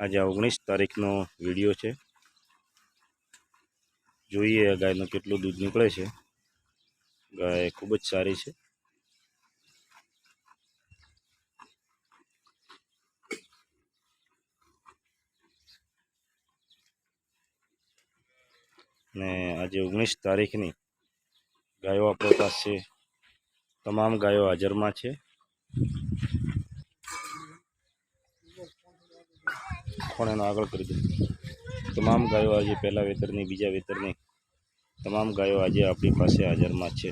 આજે ઓગણીસ તારીખનો વીડિયો છે. જોઈએ ગાયનું કેટલું દૂધ નીકળે છે. ગાય ખૂબ જ સારી છે. ને આજે ઓગણીસ તારીખની ગાયો આપણી પાસે તમામ ગાયો હાજરમાં છે. પણ એનો આગળ કરી દો તમામ ગાયો આજે પહેલા વેતરની, બીજા વેતરની તમામ ગાયો આજે આપણી પાસે હાજરમાં છે.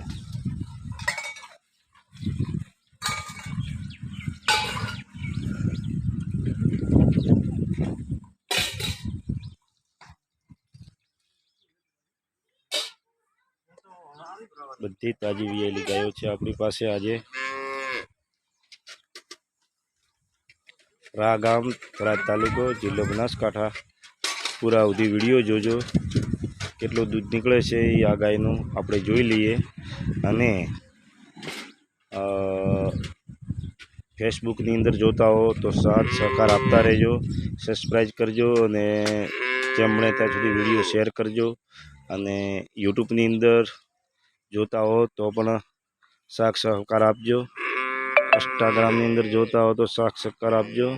બધી તાજી વિયેલી ગાયો છે આપણી પાસે આજે. રા ગામ થરાદ તાલુકો જિલ્લો બનાસકાંઠા. પૂરા સુધી વીડિયો જોજો. કેટલું દૂધ નીકળે છે એ આ ગાયનું આપણે જોઈ લઈએ. અને ફેસબુકની અંદર જોતા હો તો સાથ સહકાર આપતા રહેજો. સબસ્ક્રાઈબ કરજો અને જેમણે ત્યાં સુધી વીડિયો શેર કરજો. અને યુટ્યુબની અંદર જોતા હો તો પણ સાથ સહકાર આપજો. ઇન્સ્ટાગ્રામની અંદર જોતા હો તો સાથ સહકાર આપજો.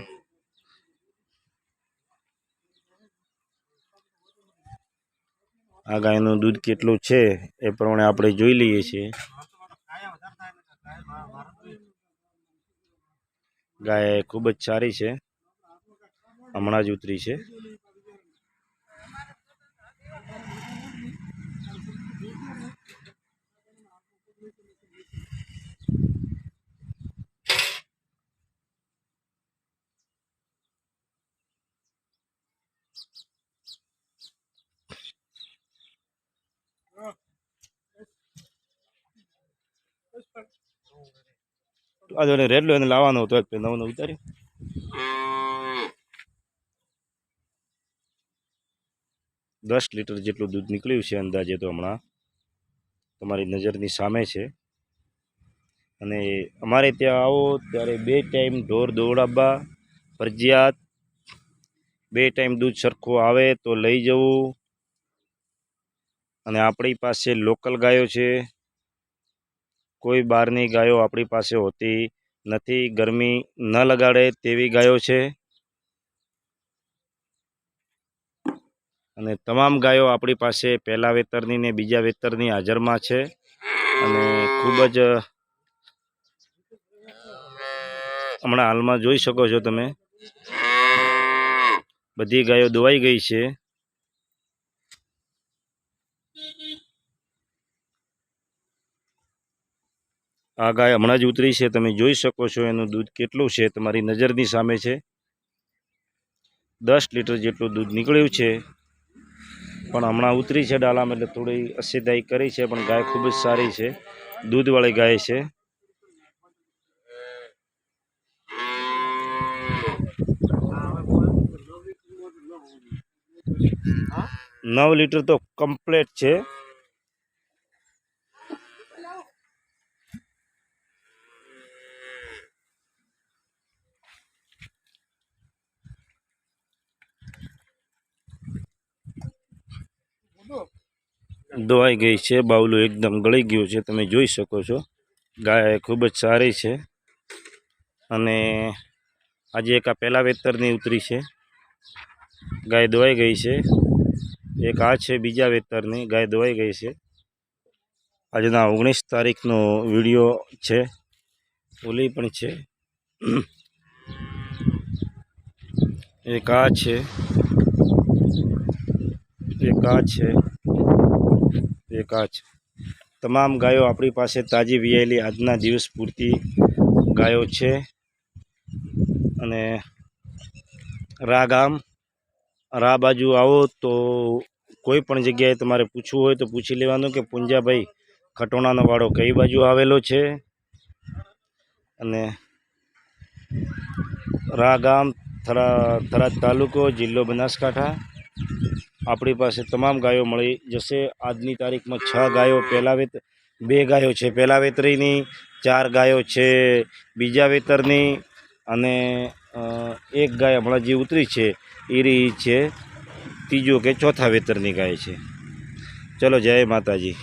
આ ગાયનું દૂધ કેટલું છે એ પ્રમાણે આપણે જોઈ લઈએ છીએ. ગાય ખૂબ જ સારી છે. હમણાં જ ઉતરી છે. આ જોને રેડલો એને લાવવાનો હતો એક નવો નવો ઉતારી દસ લીટર જેટલું દૂધ નીકળ્યું છે અંદાજે તો હમણાં. તમારી નજરની સામે છે. અને અમારે ત્યાં આવો ત્યારે બે ટાઈમ ઢોર દોડાવવા, ફરજિયાત બે ટાઈમ દૂધ સરખું આવે તો લઈ જવું. અને આપણી પાસે લોકલ ગાયો છે. કોઈ બહારની ગાયો આપણી પાસે હોતી નથી, ગરમી ન લગાડે તેવી ગાયો છે. અને તમામ ગાયો આપણી પાસે પહેલા વેતરની ને બીજા વેતરની હાજરમાં છે. અને ખૂબ જ હમણાં હાલમાં જોઈ શકો છો તમે. બધી ગાયો દોવાઈ ગઈ છે. આ ગાય હમણાં જ ઉતરી છે, તમે જોઈ શકો છો એનું દૂધ કેટલું છે, તમારી નજરની સામે છે. દસ લીટર જેટલું દૂધ નીકળ્યું છે. પણ હમણાં ઉતરી છે ડાલામાં એટલે થોડી અસીદાઈ કરી છે, પણ ગાય ખૂબ જ સારી છે. દૂધવાળી ગાય છે. નવ લીટર તો કમ્પ્લેટ છે. ધોવાઈ ગઈ છે, બાવલું એકદમ ગળી ગયું છે, તમે જોઈ શકો છો. ગાય ખૂબ જ સારી છે. અને આજે એક આ પહેલા વેતરની ઉતરી છે. ગાય ધોવાઈ ગઈ છે. એક આ છે બીજા વેતરની, ગાય ધોવાઈ ગઈ છે. આજના ઓગણીસ તારીખનો વીડિયો છે. ઓલી પણ છે. એક આ છે. એક આ છે. છે તમામ ગાયો આપણી પાસે તાજી વિયાયેલી આજના દિવસ પૂરતી ગાયો છે. અને રા ગામ રા બાજુ આવો તો કોઈ પણ જગ્યાએ તમારે પૂછવું હોય તો પૂછી લેવાનું કે પુંજાભાઈ, ખટોણાનો વાડો કઈ બાજુ આવેલો છે? અને રા ગામ થરા, થરાદ તાલુકો, જિલ્લો બનાસકાંઠા. આપણી પાસે તમામ ગાયો મળી જશે. આજની તારીખમાં છ ગાયો પહેલા વેત બે ગાયો છે પહેલા વેતરીની ચાર ગાયો છે બીજા વેતરની અને એક ગાય હમણાં જે ઉતરી છે એ રહી છે, ત્રીજો કે ચોથા વેતરની ગાય છે. ચલો જય માતાજી.